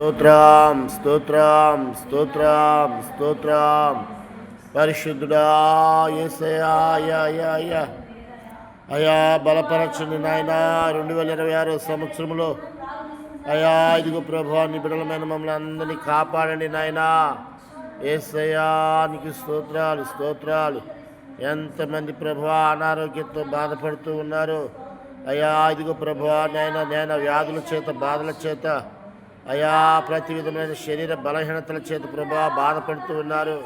స్తోత్రం స్తోత్రం స్తోత్రం స్తోత్రం. పరిశుద్ధుడాయ అయా అయ్యా అయ్యా అయ్యా. బలపరచండి నాయన. రెండు వేల ఇరవై ఆరో సంవత్సరంలో అయ్యా ఇదిగో ప్రభా బిడలమైన మమ్మల్ని అందరినీ కాపాడండి నాయన. ఏసయానికి స్తోత్రాలు స్తోత్రాలు. ఎంతమంది ప్రభా అనారోగ్యంతో బాధపడుతూ ఉన్నారు. అయ్యా ఇదిగో ప్రభా నాయన నాయన వ్యాధుల చేత బాధల చేత అయా ప్రతి విధమైన శరీర బలహీనతల చేత ప్రభా బాధపడుతూ ఉన్నారు.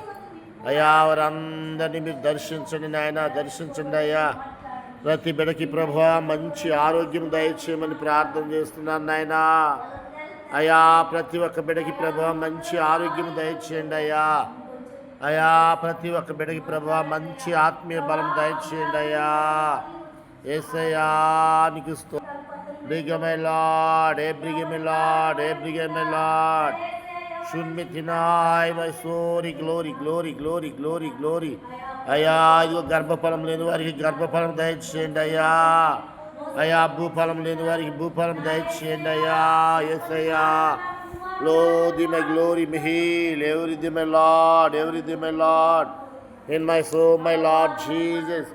అయా వారందరినీ మీరు దర్శించండి నాయన దర్శించండి అయ్యా. ప్రతి బిడకి ప్రభా మంచి ఆరోగ్యం దయచేయమని ప్రార్థన చేస్తున్నాను నాయన. అయా ప్రతి ఒక్క బిడకి ప్రభా మంచి ఆరోగ్యం దయచేయండి అయ్యా. అయా ప్రతి ఒక్క బిడకి ప్రభా మంచి ఆత్మీయ బలం దయచేయండి అయ్యా. ఏసయ్యా నీకు Bring my Lord, every give me Lord, every give me Lord. Should me deny my glory, glory, glory, glory, glory, glory. అయ్యా ఇదిగో గర్భఫలం లేని వారికి గర్భఫలం దయచేయండి అయ్యా అయ్యా భూఫలం లేని వారికి భూఫలం దయచేయండి అయ్యా ఎస్ అయ్యా లో the my glory me heal ఎవరి ది మై లార్డ్ ఎవరి the my lord in my so my lord Jesus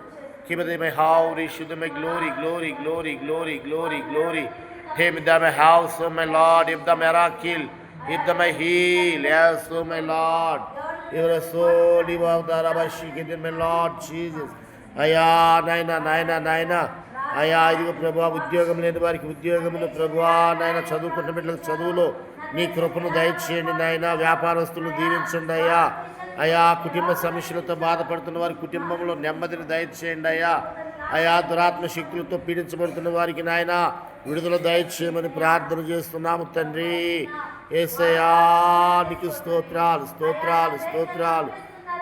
Keep them my house, issue them my glory, glory, glory, glory, glory, glory. Him them my house, oh my Lord, if the miracle, if the my heal, yes, oh my Lord. You are so live out the Rabashi, get in my Lord Jesus. అయ్యా నాయన నాయన నాయన అయ్యా ఇదిగో ప్రభా ఉద్యోగం లేని వారికి ఉద్యోగములు ప్రభా నాయన చదువుకున్న బిడ్డలకు చదువులో నీ కృపను దయచేయండి నాయన వ్యాపారస్తులను దీవించండి అయ్యా అయా కుటుంబ సమస్యలతో బాధపడుతున్న వారి కుటుంబంలో నెమ్మదిని దయచేయండి అయ్యా. అయా దురాత్మ శక్తులతో పీడించబడుతున్న వారికి నాయన విడుదల దయచేయమని ప్రార్థన చేస్తున్నాము తండ్రి. ఏసయా నీకు స్తోత్రాలు స్తోత్రాలు స్తోత్రాలు.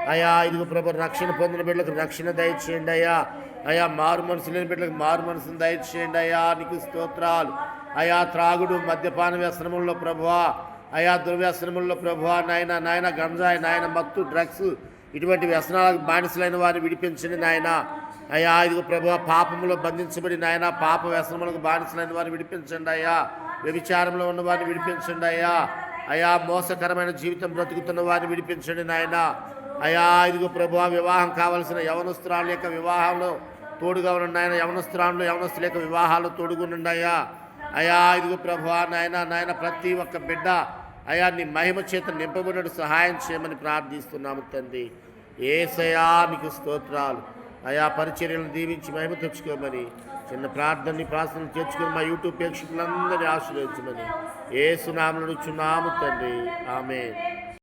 అయా ఇదిగో ప్రభు రక్షణ పొందిన బిడ్డలకు రక్షణ దయచేయండి అయ్యా. అయా మారు మనసు లేని బిడ్డలకు మారు మనసును దయచేయండి అయ్యా. నీకు స్తోత్రాలు. అయా త్రాగుడు మద్యపాన వ్యసనముల్లో ప్రభువా అయా దుర్వ్యసనముల్లో ప్రభువా నాయన నాయన గంజాయి నాయన మత్తు డ్రగ్స్ ఇటువంటి వ్యసనాలకు బానిసలైన వారిని విడిపించండి నాయన. అయ్యా ఇదిగో ప్రభు పాపములో బంధించబడి నాయన పాప వ్యసనములకు బానిసలైన వారిని విడిపించండి అయ్యా. వ్యభిచారంలో ఉన్న వారిని విడిపించండి అయ్యా. అయా మోసకరమైన జీవితం బ్రతుకుతున్న వారిని విడిపించండి నాయన. అయా ఇదిగో ప్రభు వివాహం కావలసిన యవనస్త్రాల యొక్క వివాహంలో తోడుగా ఉన్న నాయన. యవనస్త్రాలు యవనస్తుల యొక్క వివాహాలు తోడుగుండండి అయ్యా. అయా ఇదిగో ప్రభు నాయన నాయన ప్రతి ఒక్క బిడ్డ అయా నీ మహిమ చేత నింపబడినట్టు సహాయం చేయమని ప్రార్థిస్తున్నాము తండ్రి. ఏసయా నీకు స్తోత్రాలు. అయా పరిచర్యలను దీవించి మహిమ తెచ్చుకోమని చిన్న ప్రార్థనని ప్రార్థన చేర్చుకుని మా యూట్యూబ్ ప్రేక్షకులందరినీ ఆశీర్వదించమని ఏ చున్నాము తండ్రి. ఆమె